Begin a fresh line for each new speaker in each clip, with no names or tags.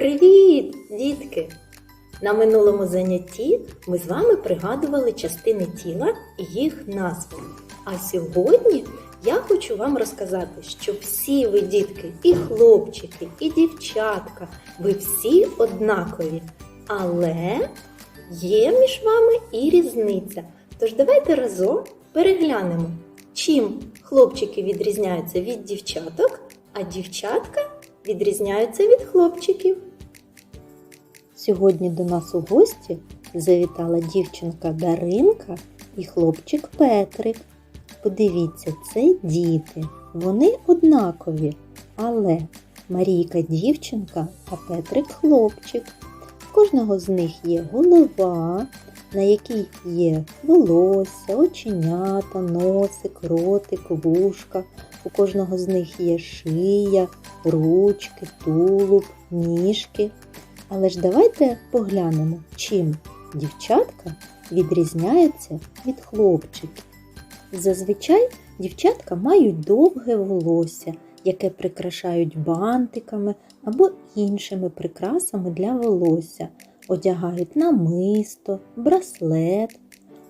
Привіт, дітки! На минулому занятті ми з вами пригадували частини тіла і їх назви. А сьогодні я хочу вам розказати, що всі ви, дітки, і хлопчики, і дівчатка, ви всі однакові. Але є між вами і різниця. Тож давайте разом переглянемо, чим хлопчики відрізняються від дівчаток, а дівчатка відрізняються від хлопчиків.
Сьогодні до нас у гості завітала дівчинка Даринка і хлопчик Петрик. Подивіться, це діти. Вони однакові, але Марійка дівчинка, а Петрик хлопчик. В кожного з них є голова, на якій є волосся, оченята, носик, ротик, вушка. У кожного з них є шия, ручки, тулуб, ніжки. Але ж давайте поглянемо, чим дівчатка відрізняються від хлопчиків. Зазвичай дівчатка мають довге волосся, яке прикрашають бантиками або іншими прикрасами для волосся, одягають намисто, браслет,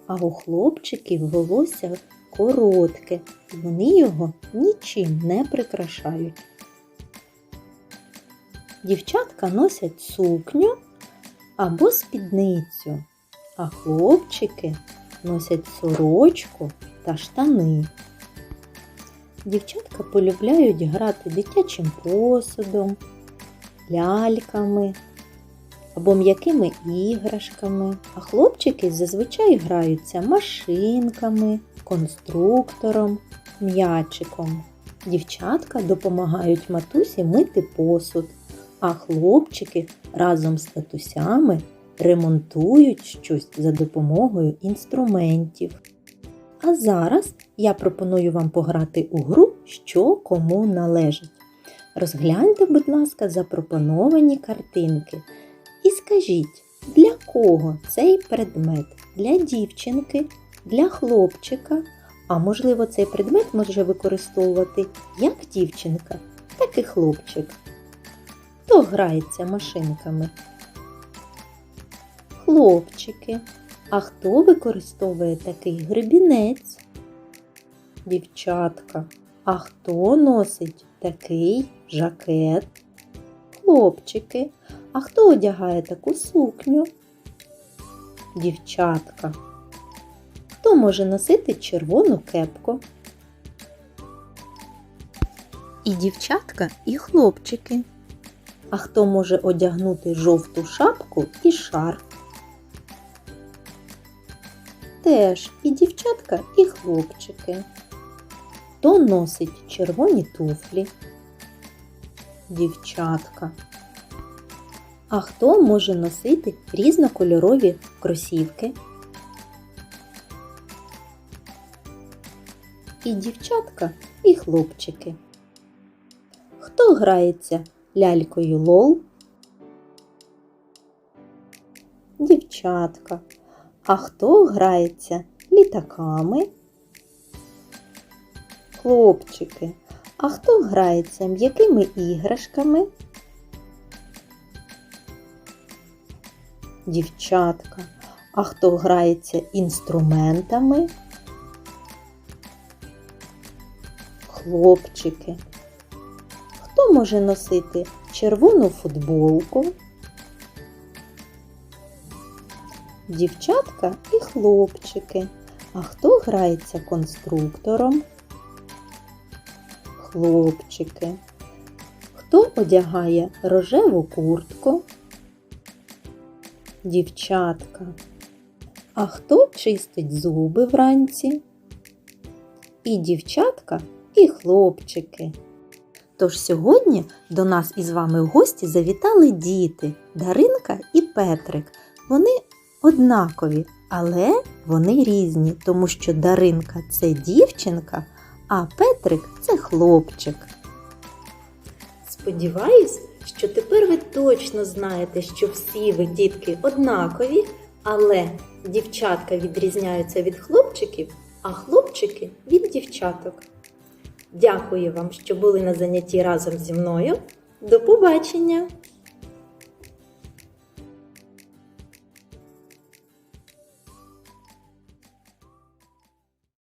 а у хлопчиків волосся коротке, вони його нічим не прикрашають. Дівчатка носять сукню або спідницю, а хлопчики носять сорочку та штани. Дівчатка полюбляють грати дитячим посудом, ляльками або м'якими іграшками, а хлопчики зазвичай граються машинками, конструктором, м'ячиком. Дівчатка допомагають матусі мити посуд, а хлопчики разом з татусями ремонтують щось за допомогою інструментів. А зараз я пропоную вам пограти у гру, що кому належить. Розгляньте, будь ласка, запропоновані картинки і скажіть, для кого цей предмет? Для дівчинки, для хлопчика, а можливо, цей предмет може використовувати як дівчинка, так і хлопчик. Хто грається машинками? Хлопчики. А хто використовує такий гребінець? Дівчатка. А хто носить такий жакет? Хлопчики. А хто одягає таку сукню? Дівчатка. Хто може носити червону кепку? І дівчатка, і хлопчики. А хто може одягнути жовту шапку і шарф? Теж і дівчатка, і хлопчики. Хто носить червоні туфлі? Дівчатка. А хто може носити різнокольорові кросівки? І дівчатка, і хлопчики. Хто грається лялькою лол? Дівчатка. А хто грається літаками? Хлопчики. А хто грається м'якими іграшками? Дівчатка. А хто грається інструментами? Хлопчики. Може носити червону футболку? Дівчатка і хлопчики. А хто грається конструктором? Хлопчики. Хто одягає рожеву куртку? Дівчатка. А хто чистить зуби вранці? І дівчатка, і хлопчики. Тож сьогодні до нас із вами в гості завітали діти Даринка і Петрик. Вони однакові, але вони різні, тому що Даринка це дівчинка, а Петрик це хлопчик.
Сподіваюсь, що тепер ви точно знаєте, що всі ви дітки однакові, але дівчатка відрізняються від хлопчиків, а хлопчики від дівчаток. Дякую вам, що були на занятті разом зі мною. До побачення!